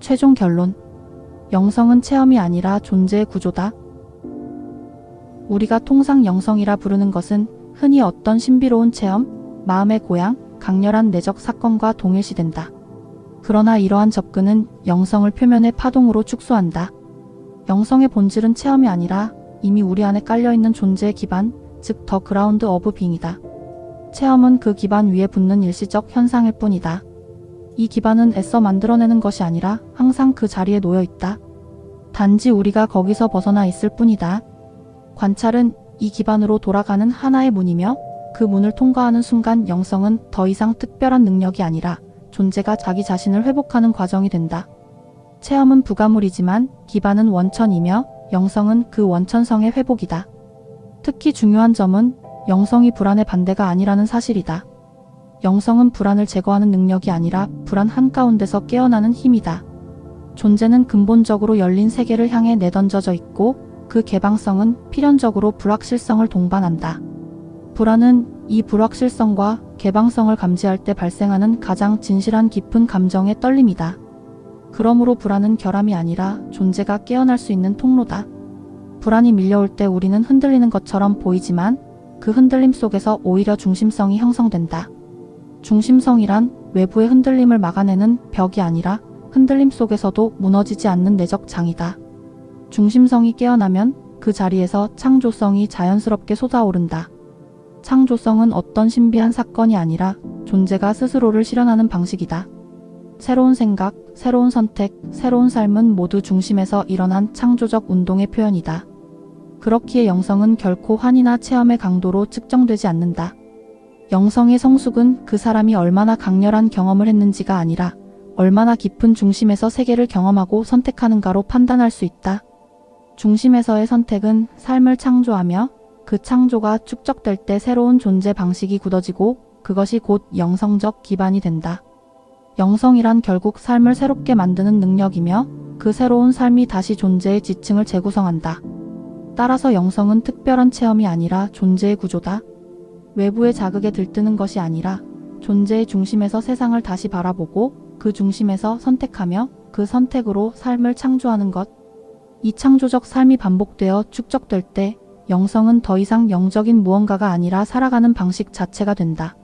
최종 결론. 영성은 체험이 아니라 존재의 구조다. 우리가 통상 영성이라 부르는 것은 흔히 어떤 신비로운 체험, 마음의 고향, 강렬한 내적 사건과 동일시된다. 그러나 이러한 접근은 영성을 표면의 파동으로 축소한다. 영성의 본질은 체험이 아니라 이미 우리 안에 깔려있는 존재의 기반, 즉 더 그라운드 어브 빙이다. 체험은 그 기반 위에 붙는 일시적 현상일 뿐이다. 이 기반은 애써 만들어내는 것이 아니라 항상 그 자리에 놓여 있다. 단지 우리가 거기서 벗어나 있을 뿐이다. 관찰은 이 기반으로 돌아가는 하나의 문이며 그 문을 통과하는 순간 영성은 더 이상 특별한 능력이 아니라 존재가 자기 자신을 회복하는 과정이 된다. 체험은 부가물이지만 기반은 원천이며 영성은 그 원천성의 회복이다. 특히 중요한 점은 영성이 불안의 반대가 아니라는 사실이다. 영성은 불안을 제거하는 능력이 아니라 불안 한가운데서 깨어나는 힘이다. 존재는 근본적으로 열린 세계를 향해 내던져져 있고 그 개방성은 필연적으로 불확실성을 동반한다. 불안은 이 불확실성과 개방성을 감지할 때 발생하는 가장 진실한 깊은 감정의 떨림이다. 그러므로 불안은 결함이 아니라 존재가 깨어날 수 있는 통로다. 불안이 밀려올 때 우리는 흔들리는 것처럼 보이지만 그 흔들림 속에서 오히려 중심성이 형성된다. 중심성이란 외부의 흔들림을 막아내는 벽이 아니라 흔들림 속에서도 무너지지 않는 내적 장이다. 중심성이 깨어나면 그 자리에서 창조성이 자연스럽게 솟아오른다. 창조성은 어떤 신비한 사건이 아니라 존재가 스스로를 실현하는 방식이다. 새로운 생각, 새로운 선택, 새로운 삶은 모두 중심에서 일어난 창조적 운동의 표현이다. 그렇기에 영성은 결코 환이나 체험의 강도로 측정되지 않는다. 영성의 성숙은 그 사람이 얼마나 강렬한 경험을 했는지가 아니라 얼마나 깊은 중심에서 세계를 경험하고 선택하는가로 판단할 수 있다. 중심에서의 선택은 삶을 창조하며 그 창조가 축적될 때 새로운 존재 방식이 굳어지고 그것이 곧 영성적 기반이 된다. 영성이란 결국 삶을 새롭게 만드는 능력이며 그 새로운 삶이 다시 존재의 지층을 재구성한다. 따라서 영성은 특별한 체험이 아니라 존재의 구조다. 외부의 자극에 들뜨는 것이 아니라 존재의 중심에서 세상을 다시 바라보고 그 중심에서 선택하며 그 선택으로 삶을 창조하는 것. 이 창조적 삶이 반복되어 축적될 때 영성은 더 이상 영적인 무언가가 아니라 살아가는 방식 자체가 된다.